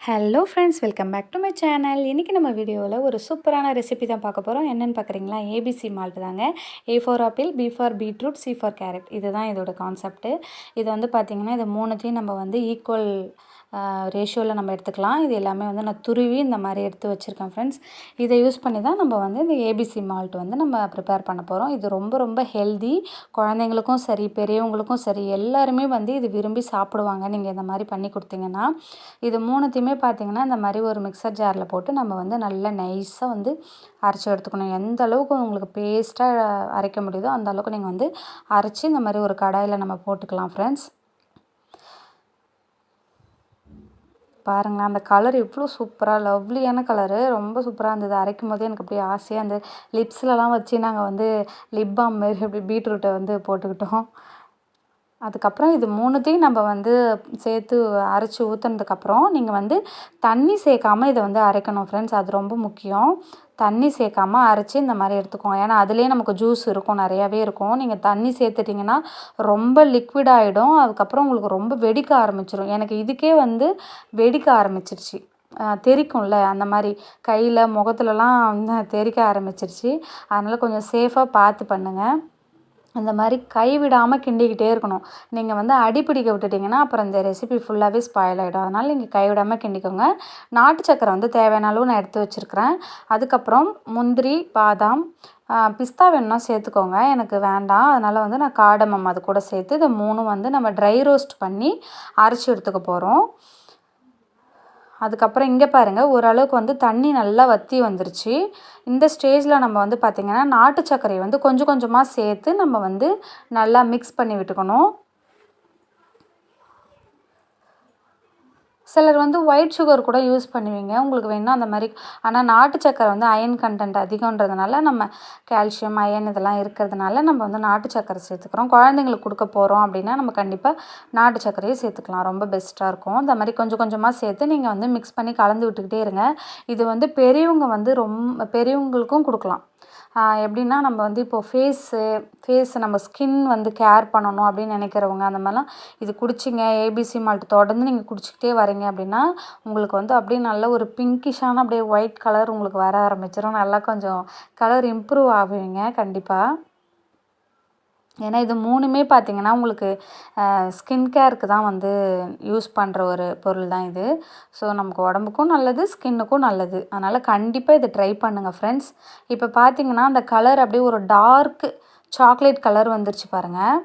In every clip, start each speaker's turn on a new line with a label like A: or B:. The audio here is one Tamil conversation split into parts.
A: Hello friends welcome back to my channel இன்றைக்கி நம்ம வீடியோவில் ஒரு சூப்பரான ரெசிபி தான் பார்க்க போகிறோம் என்னென்னு பார்க்குறீங்களா? ஏபிசி மால்ட் தாங்க. A for apple B for beetroot C for carrot இதுதான் இதோட கான்செப்ட்டு இது வந்து பார்த்திங்கன்னா இது மூணுத்தையும் நம்ம வந்து ஈக்குவல் ரேஷியோவில் நம்ம எடுத்துக்கலாம். இது எல்லாமே வந்து நான் துருவி இந்த மாதிரி எடுத்து வச்சுருக்கேன் ஃப்ரெண்ட்ஸ் இதை யூஸ் பண்ணி தான் நம்ம வந்து இந்த ஏபிசி மால்ட் வந்து நம்ம ப்ரிப்பேர் பண்ண போகிறோம் இது ரொம்ப ரொம்ப ஹெல்தி குழந்தைங்களுக்கும் சரி பெரியவங்களுக்கும் சரி எல்லாருமே வந்து இது விரும்பி சாப்பிடுவாங்க. நீங்கள் இந்த மாதிரி பண்ணி கொடுத்தீங்கன்னா இது மூணுத்தையுமே பார்த்தீங்கன்னா இந்த மாதிரி ஒரு மிக்சர் ஜாரில் போட்டு நம்ம வந்து நல்லா நைஸாக வந்து அரைச்சி எடுத்துக்கணும். எந்த அளவுக்கு உங்களுக்கு பேஸ்ட்டாக அரைக்க முடியுதோ அந்த அளவுக்கு நீங்கள் வந்து அரைச்சி இந்த மாதிரி ஒரு கடாயில் நம்ம போட்டுக்கலாம் ஃப்ரெண்ட்ஸ் பாருங்களேன் அந்த கலர் எவ்வளோ சூப்பராக லவ்லியான கலரு ரொம்ப சூப்பராக இருந்தது. அரைக்கும் போதே எனக்கு அப்படியே ஆசையாக அந்த லிப்ஸ்லலாம் வச்சு நாங்கள் வந்து லிப் பாம் மாரி அப்படி பீட்ரூட்டை வந்து போட்டுக்கிட்டோம். அதுக்கப்புறம் இது மூணுத்தையும் நம்ம வந்து சேர்த்து அரைச்சி ஊற்றுனதுக்கப்புறம் நீங்கள் வந்து தண்ணி சேர்க்காமல் இதை வந்து அரைக்கணும் ஃப்ரெண்ட்ஸ் அது ரொம்ப முக்கியம். தண்ணி சேர்க்காம அரைச்சி இந்த மாதிரி எடுத்துக்கோங்க. ஏன்னா அதுலேயே நமக்கு ஜூஸ் இருக்கும் நிறையாவே இருக்கும். நீங்கள் தண்ணி சேர்த்துட்டிங்கன்னா ரொம்ப லிக்விட் ஆகிடும் அதுக்கப்புறம் உங்களுக்கு ரொம்ப வெடிக்க ஆரம்பிச்சிடும் எனக்கு இதுக்கே வந்து வெடிக்க ஆரம்பிச்சிருச்சு. தெரிக்கும்ல அந்த மாதிரி கையில் முகத்துலலாம் தெறிக்க தெரிக்க ஆரம்பிச்சிருச்சு. அதனால் கொஞ்சம் சேஃபாக பார்த்து பண்ணுங்கள் இந்த மாதிரி கை விடாமல் கிண்டிக்கிட்டே இருக்கணும். நீங்கள் வந்து அடிப்பிடிக்க விட்டுட்டிங்கன்னா அப்புறம் இந்த ரெசிபி ஃபுல்லாகவே ஸ்பாயில் ஆகிடும் அதனால் நீங்கள் கை விடாமல் கிண்டிக்கோங்க. நாட்டு சக்கரை வந்து தேவையான அளவு நான் எடுத்து வச்சுருக்கிறேன். அதுக்கப்புறம் முந்திரி பாதாம் பிஸ்தா வேணும்னா சேர்த்துக்கோங்க. எனக்கு வேண்டாம். அதனால் வந்து நான் காடமம் அது கூட சேர்த்து இது மூணும் வந்து நம்ம ட்ரை ரோஸ்ட் பண்ணி அரைச்சி எடுத்துக்க போகிறோம் அதுக்கப்புறம் இங்கே பாருங்கள் ஓரளவுக்கு வந்து தண்ணி நல்லா வற்றி வந்துருச்சு. இந்த ஸ்டேஜில் நம்ம வந்து பார்த்திங்கன்னா நாட்டு சர்க்கரையை வந்து கொஞ்சம் கொஞ்சமாக சேர்த்து நம்ம வந்து நல்லா மிக்ஸ் பண்ணி விட்டுக்கணும். சிலர் வந்து ஒயிட் சுகர் கூட யூஸ் பண்ணுவீங்க. உங்களுக்கு வேணால் அந்த மாதிரி. ஆனால் நாட்டு சக்கரை வந்து அயன் கண்டென்ட் அதிகன்றதுனால நம்ம கால்சியம் அயன் இதெல்லாம் இருக்கிறதுனால நம்ம வந்து நாட்டு சக்கரை சேர்த்துக்கிறோம். குழந்தைங்களுக்கு கொடுக்க போகிறோம் அப்படின்னா நம்ம கண்டிப்பாக நாட்டு சக்கரையே சேர்த்துக்கலாம். ரொம்ப பெஸ்ட்டாக இருக்கும். இந்த மாதிரி கொஞ்சம் கொஞ்சமாக சேர்த்து நீங்கள் வந்து மிக்ஸ் பண்ணி கலந்து விட்டுக்கிட்டே இருங்க. இது வந்து பெரியவங்க வந்து ரொம்ப பெரியவங்களுக்கும் கொடுக்கலாம். எப்படின்னா நம்ம வந்து இப்போது ஃபேஸு ஃபேஸ் நம்ம ஸ்கின் வந்து கேர் பண்ணணும் அப்படின்னு நினைக்கிறவங்க அந்த மாதிரிலாம் இது குடிச்சிங்க ஏபிசி மால்ட் தொடர்ந்து நீங்கள் குடிச்சிக்கிட்டே வரீங்க அப்படின்னா உங்களுக்கு வந்து அப்படியே நல்ல ஒரு பிங்கிஷான அப்படியே ஒயிட் கலர் உங்களுக்கு வர ஆரம்பிச்சிடும் நல்லா கொஞ்சம் கலர் இம்ப்ரூவ் ஆகுவீங்க கண்டிப்பாக ஏன்னா இது மூணுமே பார்த்திங்கன்னா உங்களுக்கு ஸ்கின் கேருக்கு தான் வந்து யூஸ் பண்ணுற ஒரு பொருள் தான் இது. ஸோ நமக்கு உடம்புக்கும் நல்லது ஸ்கின்னுக்கும் நல்லது. அதனால் கண்டிப்பாக இதை ட்ரை பண்ணுங்கள் ஃப்ரெண்ட்ஸ் இப்போ பார்த்திங்கன்னா அந்த கலர் அப்படியே ஒரு டார்க்கு சாக்லேட் கலர் வந்துருச்சு பாருங்கள்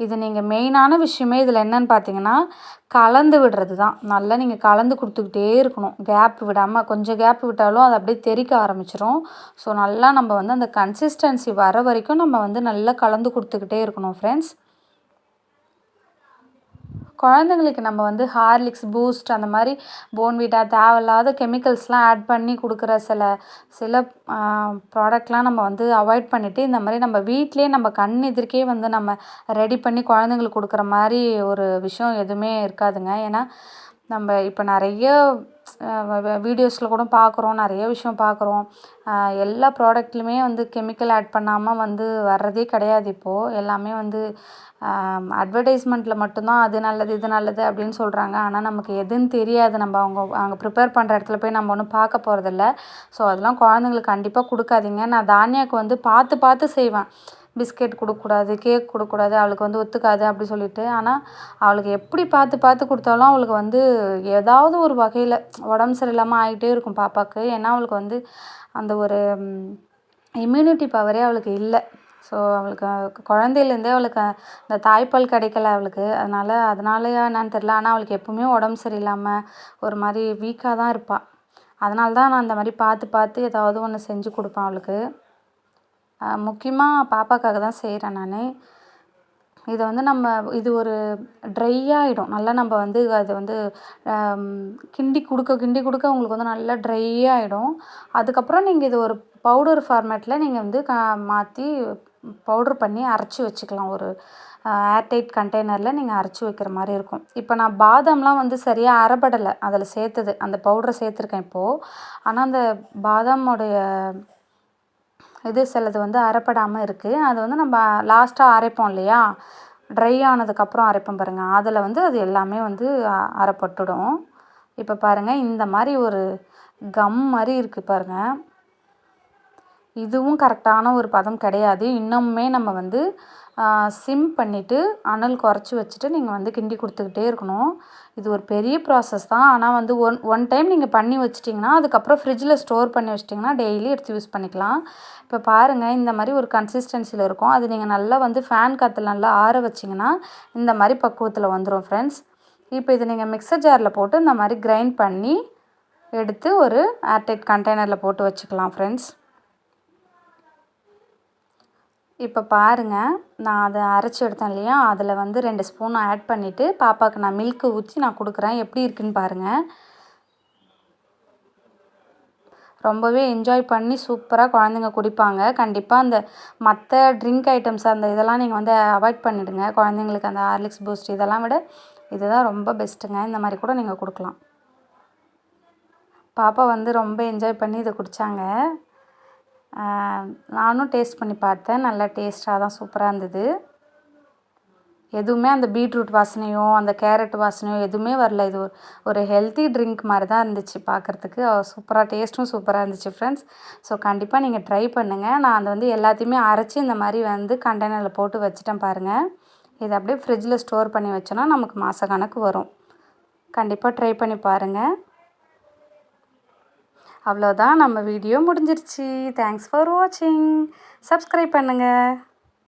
A: இது நீங்கள் மெயினான விஷயமே இதில் என்னென்னு பார்த்தீங்கன்னா கலந்து விடுறது தான் நல்லா நீங்கள் கலந்து கொடுத்துக்கிட்டே இருக்கணும். கேப் விடாமல் கொஞ்சம் கேப் விட்டாலும் அது அப்படியே தெறிக்க ஆரம்பிச்சிடும் ஸோ நல்லா நம்ம வந்து அந்த கன்சிஸ்டன்சி வர வரைக்கும் நம்ம வந்து நல்லா கலந்து கொடுத்துக்கிட்டே இருக்கணும் ஃப்ரெண்ட்ஸ் குழந்தைங்களுக்கு நம்ம வந்து ஹார்லிக்ஸ் பூஸ்ட் அந்த மாதிரி போன்விட்டா தேவையில்லாத கெமிக்கல்ஸ்லாம் ஆட் பண்ணி கொடுக்குற சில சில ப்ராடக்ட்லாம் நம்ம வந்து அவாய்ட் பண்ணிவிட்டு இந்த மாதிரி நம்ம வீட்லேயே நம்ம கண் எதிர்க்கே வந்து நம்ம ரெடி பண்ணி குழந்தைங்களுக்கு கொடுக்குற மாதிரி ஒரு விஷயம் எதுவுமே இருக்காதுங்க. ஏன்னா நம்ம இப்போ நிறைய வீடியோஸில் கூட பார்க்குறோம் நிறைய விஷயம் பார்க்குறோம். எல்லா ப்ராடக்ட்லையுமே வந்து கெமிக்கல் ஆட் பண்ணாமல் வந்து வர்றதே கிடையாது இப்போது எல்லாமே வந்து அட்வர்டைஸ்மெண்ட்டில் மட்டும்தான் அது நல்லது இது நல்லது அப்படின்னு சொல்கிறாங்க ஆனால் நமக்கு எதுன்னு தெரியாது. நம்ம அவங்க அங்கே ப்ரிப்பேர் பண்ணுற இடத்துல போய் நம்ம ஒன்றும் பார்க்க போகிறதில்ல ஸோ அதெல்லாம் குழந்தைங்களுக்கு கண்டிப்பாக கொடுக்காதீங்க. நான் தானியாவுக்கு வந்து பார்த்து பார்த்து செய்வேன். பிஸ்கெட் கொடுக்கக்கூடாது கேக் கொடுக்கக்கூடாது அவளுக்கு வந்து ஒத்துக்காது அப்படி சொல்லிட்டு. ஆனால் அவளுக்கு எப்படி பார்த்து பார்த்து கொடுத்தாலும் அவளுக்கு வந்து ஏதாவது ஒரு வகையில் உடம்பு சரியில்லாமல் ஆகிட்டே இருக்கும் பாப்பாவுக்கு ஏன்னா அவளுக்கு வந்து அந்த ஒரு இம்யூனிட்டி பவரே அவளுக்கு இல்லை. ஸோ அவளுக்கு குழந்தையிலேருந்தே அவளுக்கு இந்த தாய்ப்பால் கிடைக்கல அவளுக்கு. அதனால் அதனாலயா என்னன்னு தெரில ஆனால் அவளுக்கு எப்போவுமே உடம்பு சரியில்லாமல் ஒரு மாதிரி வீக்காக தான் இருப்பாள் அதனால தான் நான் அந்த மாதிரி பார்த்து பார்த்து ஏதாவது ஒன்று செஞ்சு கொடுப்பேன் அவளுக்கு. முக்கியமாக பாப்பாக்காக தான் செய்கிறேன் நான். இதை வந்து நம்ம இது ஒரு ட்ரை ஆகிடும் நல்லா நம்ம வந்து அது வந்து கிண்டி கொடுக்க கிண்டி கொடுக்க உங்களுக்கு வந்து நல்லா ட்ரை ஆகிடும் அதுக்கப்புறம் நீங்கள் இது ஒரு பவுடர் ஃபார்மேட்டில் நீங்கள் வந்து க மாற்றி பவுட்ரு பண்ணி அரைச்சி வச்சுக்கலாம். ஒரு ஏர்டைட் கண்டெய்னரில் நீங்கள் அரைச்சி வைக்கிற மாதிரி இருக்கும். இப்போ நான் பாதாம்லாம் வந்து சரியாக அரைபடலை அதில் சேர்த்தது அந்த பவுடரை சேர்த்துருக்கேன் இப்போது ஆனால் அந்த பாதாமோடைய இது சிலது வந்து அரைப்படாமல் இருக்குது அது வந்து நம்ம லாஸ்ட்டாக அரைப்போம் இல்லையா? ட்ரை ஆனதுக்கப்புறம் அரைப்போம் பாருங்கள் அதில் வந்து அது எல்லாமே வந்து அரைப்பட்டுடும். இப்போ பாருங்கள் இந்த மாதிரி ஒரு கம் மாதிரி இருக்குது பாருங்கள் இதுவும் கரெக்டான ஒரு பதம் கிடையாது. இன்னமுமே நம்ம வந்து சிம் பண்ணிவிட்டு அனல் குறைச்சி வச்சுட்டு நீங்கள் வந்து கிண்டி கொடுத்துக்கிட்டே இருக்கணும். இது ஒரு பெரிய ப்ராசஸ் தான். ஆனால் வந்து ஒன் ஒன் டைம் நீங்கள் பண்ணி வச்சிட்டிங்கன்னா அதுக்கப்புறம் ஃப்ரிட்ஜில் ஸ்டோர் பண்ணி வச்சிட்டிங்கன்னா டெய்லி எடுத்து யூஸ் பண்ணிக்கலாம். இப்போ பாருங்கள் இந்த மாதிரி ஒரு கன்சிஸ்டன்சியில் இருக்கும். அது நீங்கள் நல்லா வந்து ஃபேன் காற்றுல நல்லா ஆற வச்சிங்கன்னா இந்த மாதிரி பக்குவத்தில் வந்துடும் ஃப்ரெண்ட்ஸ் இப்போ இது நீங்கள் மிக்சர் ஜாரில் போட்டு இந்த மாதிரி கிரைண்ட் பண்ணி எடுத்து ஒரு ஏர்டைட் கண்டெய்னரில் போட்டு வச்சுக்கலாம் ஃப்ரெண்ட்ஸ் இப்போ பாருங்கள் நான் அதை அரைச்சி எடுத்தேன் இல்லையா? அதில் வந்து ரெண்டு ஸ்பூன் ஆட் பண்ணிவிட்டு பாப்பாவுக்கு நான் மில்க்கு ஊற்றி நான் கொடுக்குறேன். எப்படி இருக்குன்னு பாருங்கள் ரொம்பவே என்ஜாய் பண்ணி சூப்பராக குழந்தைங்க குடிப்பாங்க. கண்டிப்பாக அந்த மற்ற ட்ரிங்க் ஐட்டம்ஸ் அந்த இதெல்லாம் நீங்கள் வந்து அவாய்ட் பண்ணிவிடுங்க குழந்தைங்களுக்கு அந்த ஹார்லிக்ஸ் பூஸ்ட் இதெல்லாம் விட இதுதான் ரொம்ப பெஸ்ட்டுங்க இந்த மாதிரி கூட நீங்கள் கொடுக்கலாம். பாப்பா வந்து ரொம்ப என்ஜாய் பண்ணி இதை குடித்தாங்க நானும் டேஸ்ட் பண்ணி பார்த்தேன். நல்லா டேஸ்ட்டாக தான் சூப்பராக இருந்தது. எதுவுமே அந்த பீட்ரூட் வாசனையோ அந்த கேரட் வாசனையோ எதுவுமே வரல. இது ஒரு ஹெல்த்தி ட்ரிங்க் மாதிரி தான் இருந்துச்சு பார்க்குறதுக்கு. சூப்பராக டேஸ்ட்டும் சூப்பராக இருந்துச்சு ஃப்ரெண்ட்ஸ் ஸோ கண்டிப்பாக நீங்கள் ட்ரை பண்ணுங்கள் நான் அதை வந்து எல்லாத்தையுமே அரைச்சி இந்த மாதிரி வந்து கண்டெய்னரில் போட்டு வச்சுட்டேன் பாருங்கள் இதை அப்படியே ஃப்ரிட்ஜில் ஸ்டோர் பண்ணி வச்சோன்னா நமக்கு மாத கணக்கு வரும். கண்டிப்பாக ட்ரை பண்ணி பாருங்கள் அவ்வளோதான் நம்ம வீடியோ முடிஞ்சிருச்சு. தேங்க்ஸ் ஃபார் வாட்சிங் சப்ஸ்கிரைப் பண்ணுங்கள்